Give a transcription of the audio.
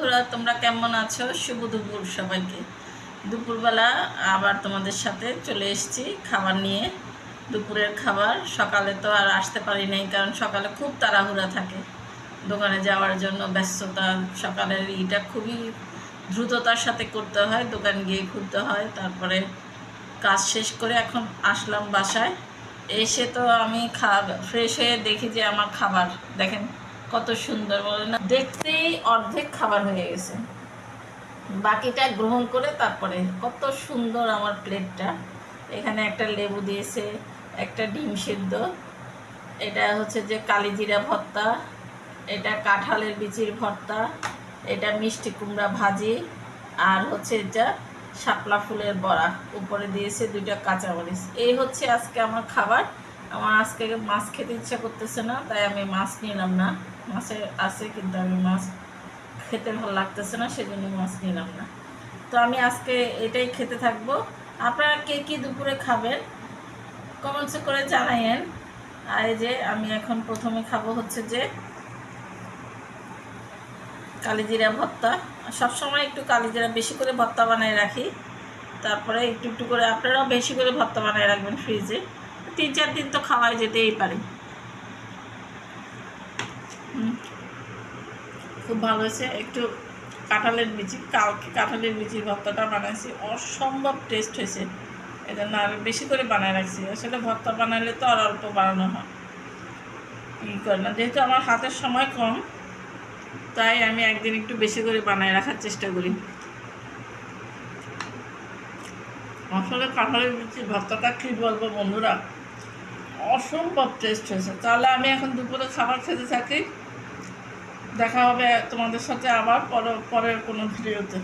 বন্ধুরা, তোমরা কেমন আছো? শুভ দুপুর সবাইকে। দুপুরবেলা আবার তোমাদের সাথে চলে এসেছি খাবার নিয়ে। দুপুরের খাবার, সকালে তো আর আসতে পারি নাই, কারণ সকালে খুব তাড়াহুড়া থাকে। দোকানে যাওয়ার জন্য ব্যস্ততা, সকালের ইটা খুবই দ্রুততার সাথে করতে হয়, দোকান গিয়ে ঘুরতে হয়, তারপরে কাজ শেষ করে এখন আসলাম বাসায়। এসে তো আমি খা ফ্রেশ হয়ে দেখি যে আমার খাবার, দেখেন। কত সুন্দর বলে না? দেখতেই অর্ধেক খাবার হয়ে গেছে। বাকিটা গ্রহণ করে তারপরে কত সুন্দর আমার প্লেটটা। এখানে একটা লেবু দিয়েছে, একটা ডিম সিদ্ধ। এটা হচ্ছে যে কালিজিরা ভর্তা, এটা কাঁঠালের বিচির ভর্তা, এটা মিষ্টি কুমড়া ভাজি, আর হচ্ছে এটা শাপলা ফুলের বড়া। উপরে দিয়েছে দুইটা কাঁচামরিচ। এই হচ্ছে আজকে আমার খাবার। আমার আজকে মাছ খেতে ইচ্ছা করতেছে না, তাই আমি মাছ নিলাম না। মাছের আছে কিন্তু আমি মাছ খেতে ভালো লাগতেছে না, সেজন্য মাছ নিলাম না। তো আমি আজকে এটাই খেতে থাকব। আপনারা কে কী দুপুরে খাবেন? কমেন্টস করে জানাইয়েন আর এই যে আমি এখন প্রথমে খাব হচ্ছে যে কালিজিরা ভর্তা। সবসময় একটু কালিজিরা বেশি করে ভর্তা বানায় রাখি। তারপরে একটু একটু করে, আপনারাও বেশি করে ভর্তা বানায় রাখবেন ফ্রিজে তিন চার দিন তো খাওয়াই যেতেই পারে। খুব ভালো হয়েছে। একটু কাঁঠালের বিচি কালকে কাঁঠালের বিচির ভর্তাটা বানাইছি। অসম্ভব টেস্ট হয়েছে। জন্য আর বেশি করে বানায় রাখছি। আসলে ভর্তা বানালে তো আর অল্প বানানো হয়। ই করে না। যেহেতু আমার হাতের সময় কম, তাই আমি একদিন একটু বেশি করে বানায় রাখার চেষ্টা করি। আসলে কাঁঠালের বিচির ভর্তাটা কী বলব বন্ধুরা? অসম্ভব টেস্ট হয়েছে। তাহলে আমি এখন দুপুরে খাবার খেতে থাকি। দেখা হবে তোমাদের সাথে আবার পরে, পরের কোনো ভিডিওতে